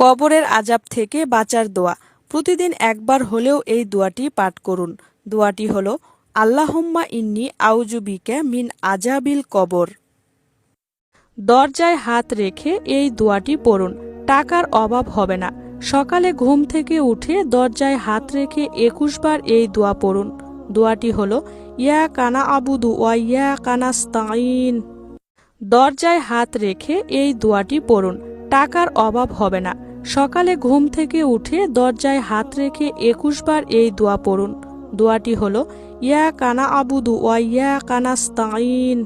কবরের আজাব থেকে বাঁচার দোয়া। প্রতিদিন একবার হলেও এই দোয়াটি পাঠ করুন। দোয়াটি হল, আল্লাহম্মা ইন্নি আউজুবিকে মিন আজাবিল কবর। দরজায় হাত রেখে এই দোয়াটি পড়ুন। টাকার অভাব হবে না। সকালে ঘুম থেকে উঠে দরজায় হাত রেখে একুশ বার এই দোয়া পড়ুন। দোয়াটি হল, ইয়া কানা আবুদু ওয়া ইয়া কানা স্তাইন দরজায় হাত রেখে এই দোয়াটি পড়ুন। টাকার অভাব হবে না। সকালে ঘুম থেকে উঠে দরজায় হাত রেখে একুশ বার এই দোয়া পড়ুন। দোয়াটি হল ইয়া কানা আবুদু ওয়া ইয়া কানাস্তাইন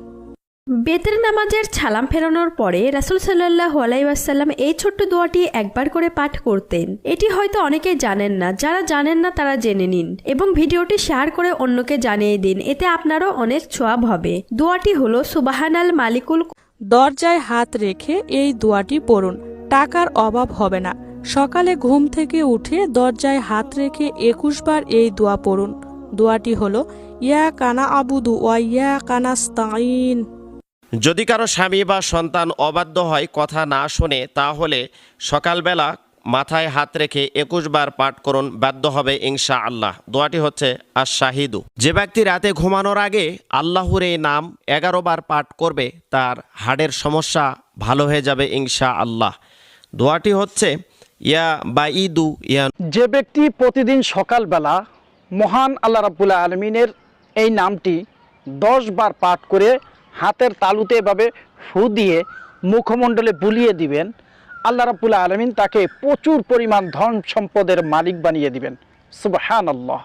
বেতের নামাজের ছালাম ফেরানোর পরে রাসুল সাল্লাহ আলাইসাল্লাম এই ছোট্ট দোয়াটি একবার করে পাঠ করতেন। এটি হয়তো অনেকেই জানেন না যারা জানেন না তারা জেনে নিন এবং ভিডিওটি শেয়ার করে অন্যকে জানিয়ে দিন এতে আপনারও অনেক ছোয়াব হবে। দোয়াটি হলো সুবাহানাল মালিকুল দরজায় হাত রেখে এই দোয়াটি পড়ুন। টাকার অভাব হবে না। সকালে ঘুম থেকে উঠে দরজায় হাত রেখে একুশ বার এই দোয়া পড়ুন। দোয়াটি হল, ইয়া কানা আবুদু ওয়া ইয়া কানা স্তাইন যদি কারও স্বামী বা সন্তান অবাধ্য হয় কথা না শোনে, তাহলে সকালবেলা মাথায় হাত রেখে একুশ বার পাঠ করুন, বাধ্য হবে ইনশা আল্লাহ দোয়াটি হচ্ছে আর শাহিদু যে ব্যক্তি রাতে ঘুমানোর আগে আল্লাহর এই নাম এগারো বার পাঠ করবে, তার হাড়ের সমস্যা ভালো হয়ে যাবে ইনশা আল্লাহ দোয়াটি হচ্ছে, ইয়া বা ইদু ইয়া যে ব্যক্তি প্রতিদিন সকালবেলা মহান আল্লাহ রাবুল্লাহ আলমিনের এই নামটি দশ বার পাঠ করে হাতের তালুতে এভাবে ফু দিয়ে মুখমণ্ডলে বুলিয়ে দিবেন, আল্লাহ রাবুল্লাহ আলমিন তাকে প্রচুর পরিমাণ ধন সম্পদের মালিক বানিয়ে দিবেন। সুবাহান আল্লাহ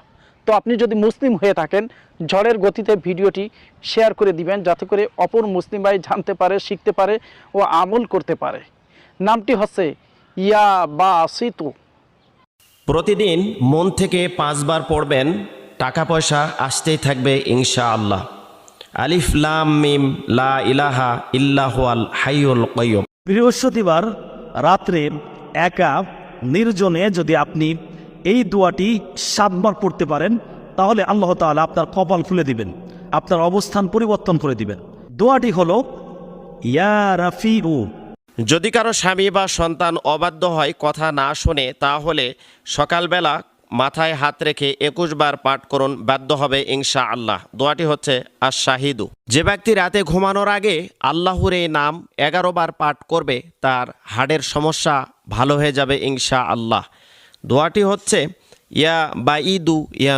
তো আপনি যদি মুসলিম হয়ে থাকেন, ঝড়ের গতিতে ভিডিওটি শেয়ার করে দিবেন, যাতে করে অপর মুসলিম ভাই জানতে পারে, শিখতে পারে ও আমল করতে পারে। নামটি হচ্ছে ইয়া বা সিতু প্রতিদিন মন থেকে পাঁচবার পড়বেন টাকা পয়সা আসতেই থাকবে ইনশা আল্লাহ আলিফ লাম মিম লা ইলাহা ইল্লাহুয়াল হাইয়ুল কয়্যুম বৃহস্পতিবার রাত্রে একা নির্জনে যদি আপনি এই দোয়াটি সাতবার পড়তে পারেন তাহলে আল্লাহ তাআলা আপনার কপাল খুলে দিবেন আপনার অবস্থান পরিবর্তন করে দিবেন। দোয়াটি হলো ইয়া রাফি রাফিউ যদি কারও স্বামী বা সন্তান অবাধ্য হয় কথা না শোনে, তাহলে সকালবেলা মাথায় হাত রেখে একুশ বার পাঠ করুন, বাধ্য হবে ইনশা আল্লাহ দোয়াটি হচ্ছে আর শাহিদু যে ব্যক্তি রাতে ঘুমানোর আগে আল্লাহর এই নাম এগারো বার পাঠ করবে, তার হাড়ের সমস্যা ভালো হয়ে যাবে ইনশা আল্লাহ দোয়াটি হচ্ছে, ইয়া বা ইদু ইয়া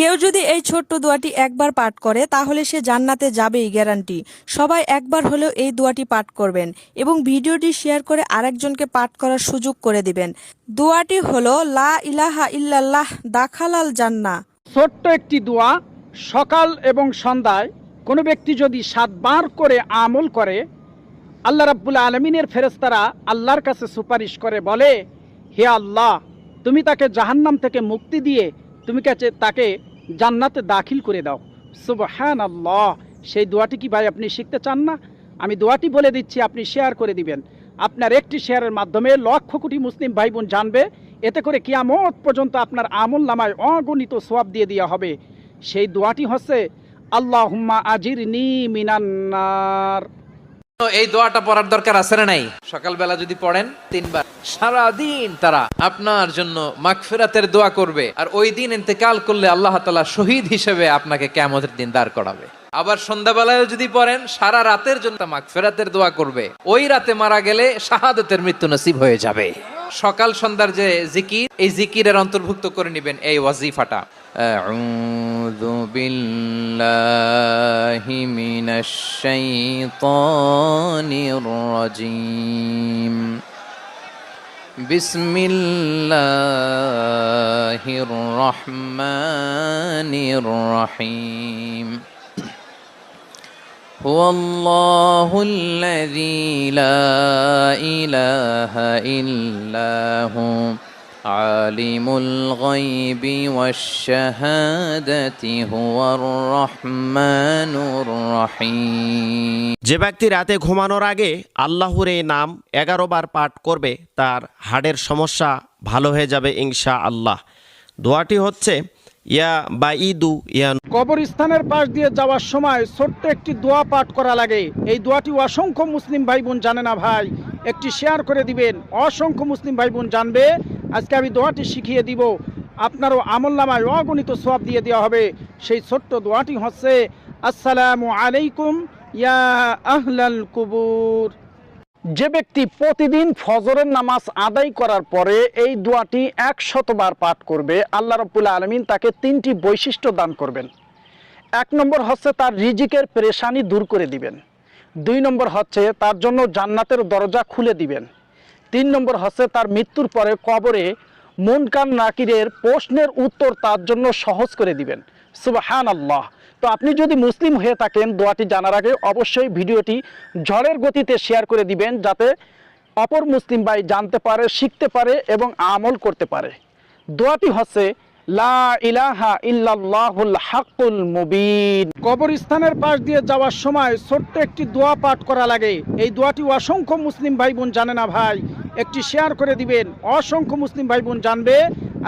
কেউ যদি এই ছোট্ট দোয়াটি একবার পাঠ করে, তাহলে সে জান্নাতে যাবেই গ্যারান্টি। সবাই একবার হলেও এই দোয়াটি পাঠ করবেন এবং ভিডিওটি শেয়ার করে আরেকজনকে পাঠ করার সুযোগ করে দিবেন। দোয়াটি হলো, লা ইলাহা ইল্লাল্লাহ, দাখালাল জান্না ছোট্ট একটি দোয়া, সকাল এবং সন্ধ্যায় কোনো ব্যক্তি যদি সাতবার করে আমল করে, আল্লাহ রাব্বুল আলমিনের ফেরেস্তারা আল্লাহর কাছে সুপারিশ করে বলে, হে আল্লাহ, তুমি তাকে জাহান্নাম থেকে মুক্তি দিয়ে তুমি কাছে তাকে জান্নাতে দাখিল করে দাও? সুবহান আল্লাহ সেই দোয়াটি কি ভাই আপনি শিখতে চান না? আমি দোয়াটি বলে দিচ্ছি, আপনি শেয়ার করে দিবেন। আপনার একটি শেয়ারের মাধ্যমে লক্ষ কোটি মুসলিম ভাই বোন জানবে, এতে করে কিয়ামত পর্যন্ত আপনার আমল নামায় অগণিত সোয়াব দিয়ে দেওয়া হবে। সেই দোয়াটি হচ্ছে আল্লাহ হুম্মা আজির নি মিনান্নার এই দোয়াটা পড়ার দরকার আছে না নাই? সকালবেলা যদি পড়েন তিনবার। সারা দিন তারা আপনার জন্য মাগফিরাতের দোয়া করবে। আর ওই দিন ইন্তেকাল করলে আল্লাহ তালা শহীদ হিসেবে আপনাকে কেমন দিন দাঁড় করাবে। আবার সন্ধ্যাবেলায় যদি পড়েন সারা রাতের জন্য মাগফিরাতের দোয়া করবে ওই রাতে মারা গেলে শাহাদতের মৃত্যু নসিব হয়ে যাবে সকাল সন্ধ্যার যে জিকির এই জিকিরের অন্তর্ভুক্ত করে নেবেন এই ওয়াজিফাটা أعوذ بالله من الشيطان الرجيم بسم الله الرحمن الرحيم هو الله الذي لا إله إلا هو عالم الغيب والشهادة هو الرحمن الرحيم যে ব্যক্তি রাতে ঘুমানোর আগে আল্লাহর এই নাম এগারো বার পাঠ করবে তার হাড়ের সমস্যা ভালো হয়ে যাবে ইনশা আল্লাহ দোয়াটি হচ্ছে ইয়া বা ইদু ইয়া কবরস্থানের পাশ দিয়ে যাওয়ার সময় ছোট্ট একটি দোয়া পাঠ করা লাগে। এই দোয়াটি অসংখ্য মুসলিম ভাই বোন জানে না ভাই। একটি শেয়ার করে দিবেন। অসংখ্য মুসলিম ভাই বোন জানবে। আজকে আমি দোয়াটি শিখিয়ে দিব। আপনারও আমল নামায় অগণিত সোয়াব দিয়ে দেওয়া হবে। সেই ছোট্ট দোয়াটি হচ্ছে, আসসালামু আলাইকুম ইয়া আহলাল কুবুর। যে ব্যক্তি প্রতিদিন ফজরের নামাজ আদায় করার পরে এই দোয়াটি এক শতবার পাঠ করবে, আল্লাহ রব্বুল আলমিন তাকে তিনটি বৈশিষ্ট্য দান করবেন। এক নম্বর হচ্ছে তার রিজিকের পেরেশানি দূর করে দিবেন। দুই নম্বর হচ্ছে তার জন্য জান্নাতের দরজা খুলে দিবেন। তিন নম্বর হচ্ছে তার মৃত্যুর পরে কবরে মুনকান নাকিরের প্রশ্নের উত্তর তার জন্য সহজ করে দিবেন। সুবাহান আল্লাহ তো আপনি যদি মুসলিম হয়ে থাকেন, দোয়াটি জানার আগে অবশ্যই ভিডিওটি ঝড়ের গতিতে শেয়ার করে দিবেন, যাতে অপর মুসলিম ভাই জানতে পারে, শিখতে পারে এবং আমল করতে পারে। দোয়াটি হচ্ছে, লা ইলাহা ইল্লাল্লাহুল মুবিন। কবরস্থানের পাশ দিয়ে যাওয়ার সময় ছোট্ট একটি দোয়া পাঠ করা লাগে। এই দোয়াটি অসংখ্য মুসলিম ভাই বোন জানে না ভাই। একটি শেয়ার করে দিবেন, অসংখ্য মুসলিম ভাই বোন জানবে।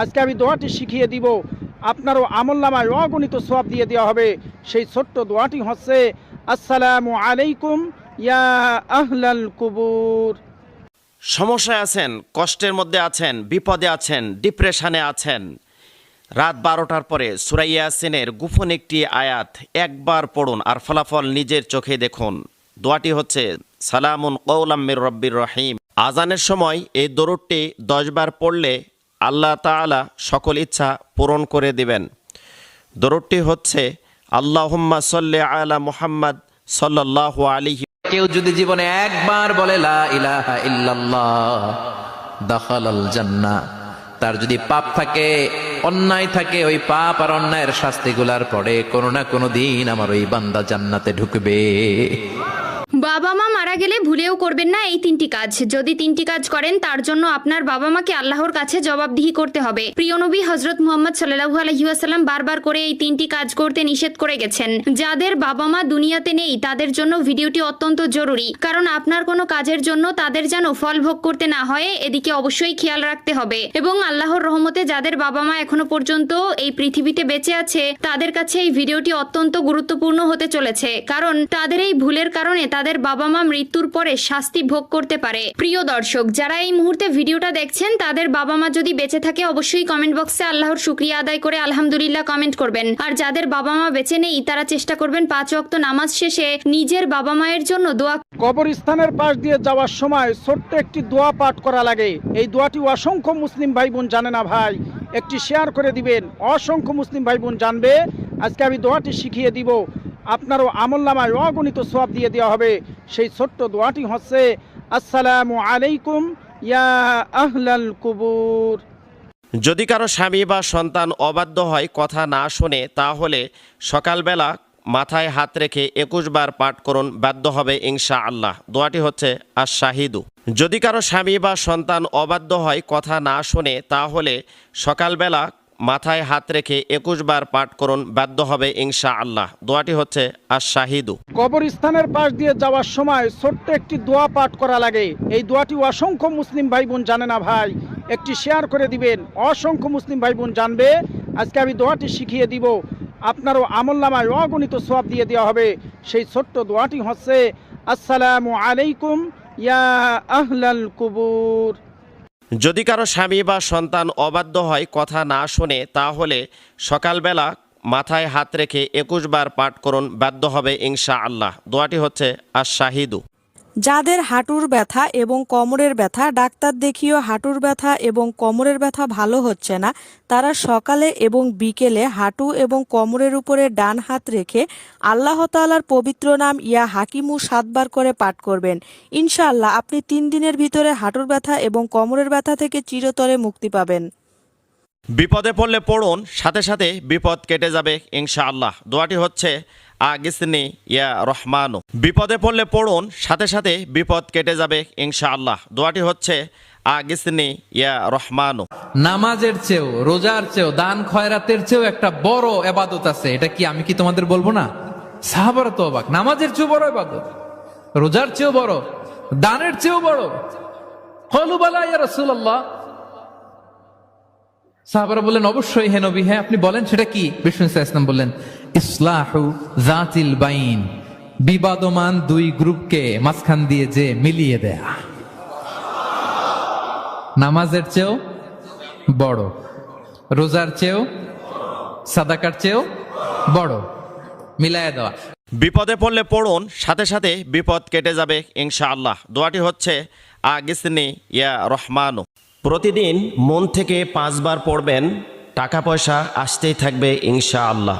আজকে আমি দোয়াটি শিখিয়ে দিব। আপনারও আমল নামায় অগণিত সোয়াব দিয়ে দেওয়া হবে। সেই ছোট্ট দোয়াটি হচ্ছে, আসসালামু আলাইকুম, ইয়া আহলাল কুবুর। সমস্যায় আছেন, কষ্টের মধ্যে আছেন, বিপদে আছেন, ডিপ্রেশনে আছেন। রাত বারোটার পরে সুরাইয়া সেনের গুফন একটি আয়াত একবার পড়ুন আর ফলাফল নিজের চোখে দেখুন। দোয়াটি হচ্ছে, সালামুন কৌলাম্মির রব্বির রহিম। আজানের সময় এই দরুদটি দশবার পড়লে আল্লাহ তাআলা সকল ইচ্ছা পূরণ করে দিবেন। দরুদটি হচ্ছে, আল্লাহুম্মা সল্লে আলা মুহাম্মদ সাল্লাল্লাহু আলাইহি কেউ যদি জীবনে একবার বলে, লা তার যদি পাপ থাকে, অন্যায় থাকে, ওই পাপ আর অন্যায়ের শাস্তিগুলার পরে কোনো না কোনো দিন আমার ওই বান্দা জান্নাতে ঢুকবে। বাবা মা মারা গেলে ভুলেও করবেন না এই তিনটি কাজ। যদি তিনটি কাজ করেন, তার জন্য আপনার বাবা মাকে আল্লাহর কাছে জবাবদিহি করতে হবে। প্রিয় নবী হজরত মুহাম্মদ সাল্লাহু আলহিউসাল্লাম বারবার করে এই তিনটি কাজ করতে নিষেধ করে গেছেন। যাদের বাবা মা দুনিয়াতে নেই, তাদের জন্য ভিডিওটি অত্যন্ত জরুরি। কারণ আপনার কোনো কাজের জন্য তাদের যেন ফল ভোগ করতে না হয়, এদিকে অবশ্যই খেয়াল রাখতে হবে। এবং আল্লাহর রহমতে যাদের বাবা মা এখনও পর্যন্ত এই পৃথিবীতে বেঁচে আছে, তাদের কাছে এই ভিডিওটি অত্যন্ত গুরুত্বপূর্ণ হতে চলেছে। কারণ তাদের এই ভুলের কারণে তাদের বাবা মা মৃত্যুর পরে শাস্তি ভোগ করতে পারে। প্রিয় দর্শক, যারা এই মুহূর্তে ভিডিওটা দেখছেন, তাদের বাবা মা যদি বেঁচে থাকে, অবশ্যই কমেন্ট বক্সে আল্লাহর শুক্রিয়া আদায় করে আলহামদুলিল্লাহ কমেন্ট করবেন। আর যাদের বাবা মা বেঁচে নেই, তারা চেষ্টা করবেন পাঁচ ওয়াক্ত নামাজ শেষে নিজের বাবা মায়ের জন্য দোয়া কবরস্থানের পাশ দিয়ে যাওয়ার সময় ছোট্ট একটি দোয়া পাঠ করা লাগে। এই দোয়াটি অসংখ্য মুসলিম ভাই বোন জানে না ভাই। একটি শেয়ার করে দিবেন। অসংখ্য মুসলিম ভাই বোন জানবে। আজকে আমি দোয়াটি শিখিয়ে দিব। আপনারও আমল নামায় অগণিত সোয়াব দিয়ে দেওয়া হবে। সেই ছোট্ট দোয়াটি হচ্ছে, আসসালামু আলাইকুম, ইয়া আহলাল কুবুর। যদি কারও স্বামী বা সন্তান অবাধ্য হয় কথা না শোনে, তাহলে সকালবেলা মাথায় হাত রেখে একুশ বার পাঠ করুন, বাধ্য হবে ইনশা আল্লাহ দোয়াটি হচ্ছে আর শাহিদু যদি কারও স্বামী বা সন্তান অবাধ্য হয় কথা না শোনে, তাহলে সকালবেলা মাথায় হাত রেখে একুশ বার পাঠ করুন, বাধ্য হবে ইনশা আল্লাহ দোয়াটি হচ্ছে আর শাহিদু কবরস্থানের পাশ দিয়ে যাওয়ার সময় ছোট্ট একটি দোয়া পাঠ করা লাগে। এই দোয়াটি অসংখ্য মুসলিম ভাই বোন জানে না ভাই। একটি শেয়ার করে দিবেন। অসংখ্য মুসলিম ভাই বোন জানবে। আজকে আমি দোয়াটি শিখিয়ে দিব। আপনারও আমল নামায় অগণিত সোয়াব দিয়ে দেওয়া হবে। সেই ছোট্ট দোয়াটি হচ্ছে, আসসালামু আলাইকুম ইয়া আহলাল কুবুর। যদি কারও স্বামী বা সন্তান অবাধ্য হয় কথা না শোনে, তাহলে সকালবেলা মাথায় হাত রেখে একুশ বার পাঠ করুন, বাধ্য হবে ইনশা আল্লাহ দোয়াটি হচ্ছে আর শাহিদু যাদের হাঁটুর ব্যথা এবং কোমরের ব্যথা, ডাক্তার দেখিয়েও হাঁটুর ব্যথা এবং কোমরের ব্যথা ভালো হচ্ছে না। তারা সকালে এবং বিকেলে হাঁটু এবং কোমরের উপরে ডান হাত রেখে আল্লাহ তাআলার পবিত্র নাম ইয়া হাকিমু সাতবার করে পাঠ করবেন। ইনশাআল্লাহ আপনি তিন দিনের ভিতরে হাঁটুর ব্যথা এবং কোমরের ব্যথা থেকে চিরতরে মুক্তি পাবেন। বিপদে পড়লে পড়ুন, সাথে সাথে বিপদ কেটে যাবে ইনশাআল্লাহ। দোয়াটি হচ্ছে আগিসনি ইয়া রহমানু। বিপদে পড়লে পড়ুন, সাথে সাথে বিপদ কেটে যাবে, ইনশাআল্লাহ। দোয়াটি হচ্ছে আগিসনি ইয়া রহমানু। নামাজের চেয়েও, রোজার চেয়েও, দান খয়রাতের চেয়েও একটা বড় এবাদত আছে। এটা কি আমি কি তোমাদের বলব না? সাহাবারা তো অবাক। নামাজের চেয়েও বড় এবাদত। রোজার চেয়েও বড়। দানের চেয়েও বড়। হলুবালা ইয়া রাসূলুল্লাহ। সাহাবারা বললেন, অবশ্যই হে হ্যাঁ আপনি বলেন, সেটা কি? বিষ্ণু ইসলাম বললেন ইসলাহু জাতিল বাইন। বিবাদমান দুই গ্রুপকে মাঝখান দিয়ে যে মিলিয়ে দেয়া। নামাজের চেয়েও বড়। রোজার চেয়েও সাদাকার চেয়েও বড়। মিলায় দেওয়া। বিপদে পড়লে পড়ুন সাথে সাথে বিপদ কেটে যাবে ইনশাআল্লাহ। দোয়াটি হচ্ছে আগিসনি ইয়া রহমানু। প্রতিদিন মন থেকে পাঁচবার পড়বেন টাকা পয়সা আসতেই থাকবে ইনশাআল্লাহ।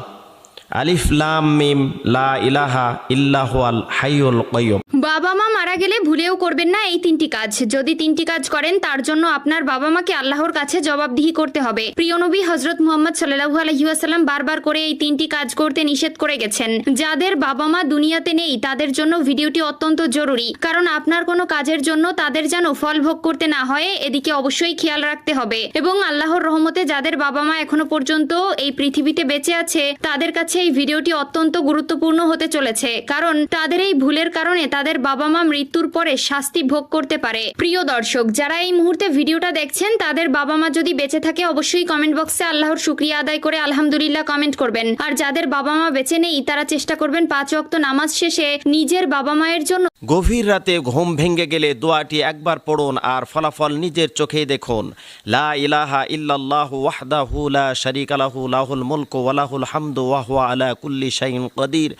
আলিফ, লাম, মিম, লা ইলাহা ইল্লাহুয়াল হাইয়ুল কাইয়ুম। বাবা মা মারা গেলে ভুলেও করবেন না এই তিনটি কাজ। যদি তিনটি কাজ করেন, তার জন্য আপনার বাবা মাকে আল্লাহর কাছে জবাবদিহি করতে হবে। প্রিয় নবী হজরত মুহাম্মদ সাল্লাহু আলহিউসাল্লাম বারবার করে এই তিনটি কাজ করতে নিষেধ করে গেছেন। যাদের বাবা মা দুনিয়াতে নেই, তাদের জন্য ভিডিওটি অত্যন্ত জরুরি। কারণ আপনার কোনো কাজের জন্য তাদের যেন ফল ভোগ করতে না হয়, এদিকে অবশ্যই খেয়াল রাখতে হবে। এবং আল্লাহর রহমতে যাদের বাবা মা এখনও পর্যন্ত এই পৃথিবীতে বেঁচে আছে, তাদের কাছে এই ভিডিওটি অত্যন্ত গুরুত্বপূর্ণ হতে চলেছে, কারণ তাদের এই ভুলের কারণে তাদের বাবা মা মৃত্যুর পরে শাস্তি ভোগ করতে পারে। প্রিয় দর্শক, যারা এই মুহূর্তে ভিডিওটা দেখছেন, তাদের বাবা মা যদি বেঁচে থাকে, অবশ্যই কমেন্ট বক্সে আল্লাহর শুক্রিয়া আদায় করে আলহামদুলিল্লাহ কমেন্ট করবেন। আর যাদের বাবা মা বেঁচে নেই, তারা চেষ্টা করবেন পাঁচ ওয়াক্ত নামাজ শেষে নিজের বাবা মায়ের জন্য গভীর রাতে ঘুম ভেঙে গেলে দোয়াটি একবার পড়ুন আর ফলাফল নিজের চোখেই দেখুন। লা ইলাহা ইল্লাল্লাহু ওয়াহদাহু লা শারীকা লাহু, লাহুল মুলকু ওয়া লাহুল হামদু ওয়া হুয়া আলা কুল্লি শাইইন কাদির।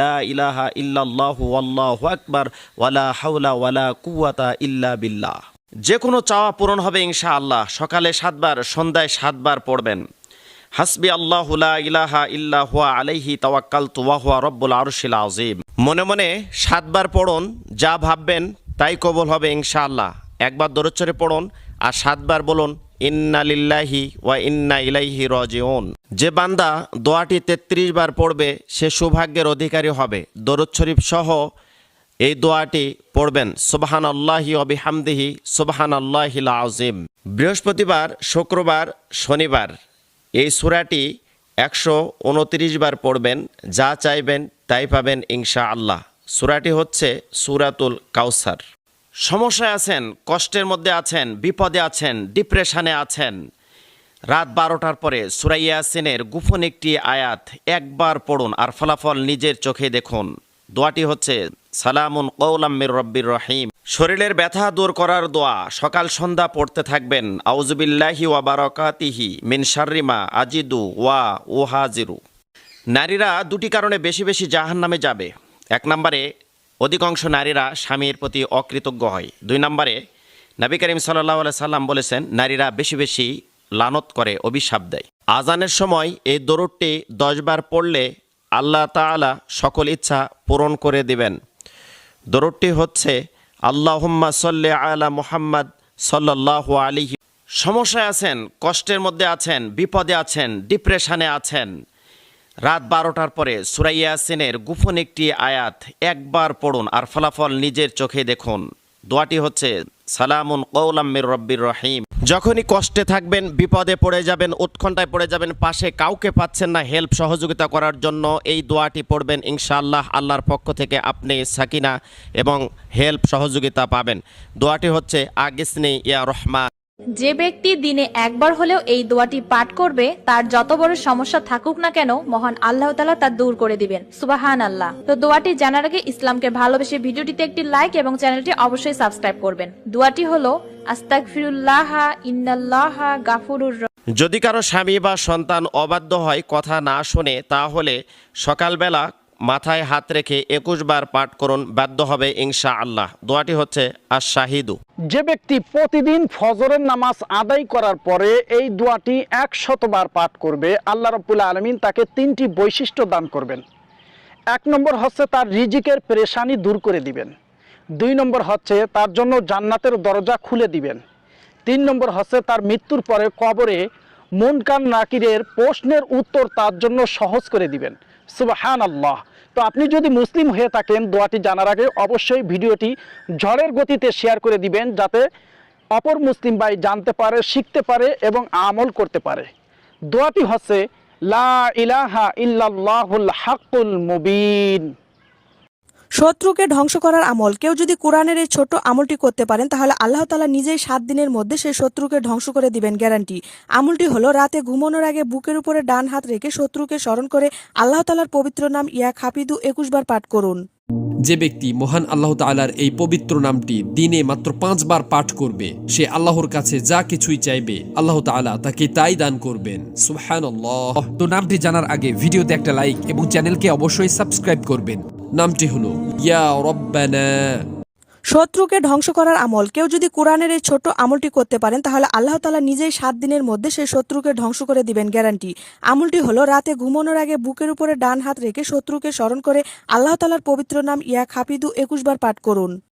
লা ইলাহা ইল্লাল্লাহু ওয়াল্লাহু আকবার ওয়ালা হাওলা ওয়ালা ইল্লা বিল্লাহ। যে কোনো চাওয়া পূরণ হবে ইনশাআল্লাহ। সকালে সাতবার, সন্ধ্যায় সাতবার পড়বেন। হাসবি আল্লাহ ইলাহা ইল্লা হুয়া আলাইহি তাওয়াক্কালতু ওয়া হুয়া রব্বুল আরশিল আযীম। মনে মনে সাতবার পড়ুন, যা ভাববেন তাই কবল হবে ইনশাআল্লাহ। একবার দরুচ্চরে পড়ুন আর সাতবার বলুন ইন্না লিল্লাহি ওয়া ইন্না ইলাইহি রাজিউন যে বান্দা দোয়াটি 33 বার পড়বে, সে সৌভাগ্যের অধিকারী হবে। দরুদ শরীফ সহ এই দোয়াটি পড়বেন সুবহান আল্লাহি অবিহামদিহি সুবহান আল্লাহিল আজিম বৃহস্পতিবার, শুক্রবার, শনিবার এই সুরাটি একশো উনত্রিশ বার পড়বেন, যা চাইবেন তাই পাবেন ইনশা আল্লাহ সুরাটি হচ্ছে সুরাতুল কাউসার। সমস্যায় আছেন, কষ্টের মধ্যে আছেন, বিপদে আছেন ডিপ্রেশনে আছেন। রাত বারোটার পরে সুরাইয়া সুরাইয়াসিনের গুফন একটি আয়াত একবার পড়ুন আর ফলাফল নিজের চোখে দেখুন। দোয়াটি হচ্ছে, সালামুন কৌলাম্মির রব্বির রহিম। শরীরের ব্যথা দূর করার দোয়া, সকাল সন্ধ্যা পড়তে থাকবেন। আউজুবিল্লাহি ওয়া বারাকাতিহি মিন শাররিমা আজিদু ওয়া ওহাজিরু নারীরা দুটি কারণে বেশি বেশি জাহান নামে যাবে। এক নম্বরে অধিকাংশ নারীরা স্বামীর প্রতি অকৃতজ্ঞ হয়। দুই নম্বরে, নবী করিম সাল্লাহ সাল্লাম বলেছেন, নারীরা বেশি বেশি লানত করে, অভিশাপ দেয়। আজানের সময় এই দরুদটি দশবার পড়লে আল্লাহ তাআলা সকল ইচ্ছা পূরণ করে দিবেন। দরুদটি হচ্ছে, আল্লাহুম্মা সল্লে আলা মুহাম্মদ সাল্লাহ আলিহি সমস্যায় আছেন, কষ্টের মধ্যে আছেন, বিপদে আছেন, ডিপ্রেশনে আছেন রাত বারোটার পরে সুরাইয়াসিনের গুফন একটি আয়াত একবার পড়ুন আর ফলাফল নিজের চোখে দেখুন। দোয়াটি হচ্ছে, সালামুন কৌলাম্মির রব্বির রহিম। যখনই কষ্টে থাকবেন, বিপদে পড়ে যাবেন, উৎকণ্ঠায় পড়ে যাবেন, পাশে কাউকে পাচ্ছেন না হেল্প সহযোগিতা করার জন্য এই দোয়াটি পড়বেন, ইনশাআল্লাহ আল্লাহর পক্ষ থেকে আপনি সাকিনা এবং হেল্প সহযোগিতা পাবেন। দোয়াটি হচ্ছে আগিসনি ইয়া রহমান। যে ব্যক্তি দিনে একবার হলেও এই দোয়াটি পাঠ করবে, তার যত বড় সমস্যা থাকুক না কেন, মহান আল্লাহ তালা তা দূর করে দিবেন। সুবাহান আল্লাহ তো দোয়াটি জানার আগে ইসলামকে ভালোবেসে ভিডিওটিতে একটি লাইক এবং চ্যানেলটি অবশ্যই সাবস্ক্রাইব করবেন। দোয়াটি হলো আস্তাক ফিরুল্লাহ ইন্নাল্লাহ, গাফুরুর যদি কারও স্বামী বা সন্তান অবাধ্য হয় কথা না শোনে, তাহলে সকালবেলা মাথায় হাত রেখে একুশ বার পাঠ করুন, বাধ্য হবে ইনশা আল্লাহ দোয়াটি হচ্ছে আর শাহিদু যে ব্যক্তি প্রতিদিন ফজরের নামাজ আদায় করার পরে এই দোয়াটি একশতবার পাঠ করবে, আল্লাহ রব্বুল আলমিন তাকে তিনটি বৈশিষ্ট্য দান করবেন। এক নম্বর হচ্ছে তার রিজিকের পেরেশানি দূর করে দিবেন। দুই নম্বর হচ্ছে তার জন্য জান্নাতের দরজা খুলে দিবেন। তিন নম্বর হচ্ছে তার মৃত্যুর পরে কবরে মুনকান নাকিরের প্রশ্নের উত্তর তার জন্য সহজ করে দিবেন। সুবাহান আল্লাহ তো আপনি যদি মুসলিম হয়ে থাকেন, দোয়াটি জানার আগে অবশ্যই ভিডিওটি ঝড়ের গতিতে শেয়ার করে দিবেন, যাতে অপর মুসলিম ভাই জানতে পারে, শিখতে পারে এবং আমল করতে পারে। দোয়াটি হচ্ছে, লা ইলাহা ইল্লাল্লাহুল হাক্কুল মুবিন। শত্রুকে ধ্বংস করার আমল। কেউ যদি কোরআনের এই ছোট আমলটি করতে পারেন তাহলে আল্লাহ তালা নিজেই সাত দিনের মধ্যে সেই শত্রুকে ধ্বংস করে দিবেন গ্যারান্টি আমলটি হলো রাতে ঘুমানোর আগে বুকের উপরে ডান হাত রেখে শত্রুকে স্মরণ করে আল্লাহ তালার পবিত্র নাম ইয়া খাপিদু একুশ বার পাঠ করুন। যে ব্যক্তি মহান আল্লাহ তাআলার এই পবিত্র নামটি দিনে মাত্র পাঁচবার পাঠ করবে সে আল্লাহর কাছে যা কিছুই চাইবে আল্লাহ তাআলা তাকে তাই দান করবেন। সুবহানাল্লাহ। তো নামটি জানার আগে ভিডিওতে একটা লাইক এবং চ্যানেলকে অবশ্যই সাবস্ক্রাইব করবেন। নামটি হলো, ইয়া রব্বানা। শত্রুকে ধ্বংস করার আমল। কেউ যদি কোরআনের এই ছোট আমলটি করতে পারেন, তাহলে আল্লাহ তালা নিজেই সাত দিনের মধ্যে সেই শত্রুকে ধ্বংস করে দিবেন, গ্যারান্টি। আমলটি হলো, রাতে ঘুমানোর আগে বুকের উপরে ডান হাত রেখে শত্রুকে স্মরণ করে আল্লাহ তালার পবিত্র নাম ইয়া খাপিদু একুশ বার পাঠ করুন।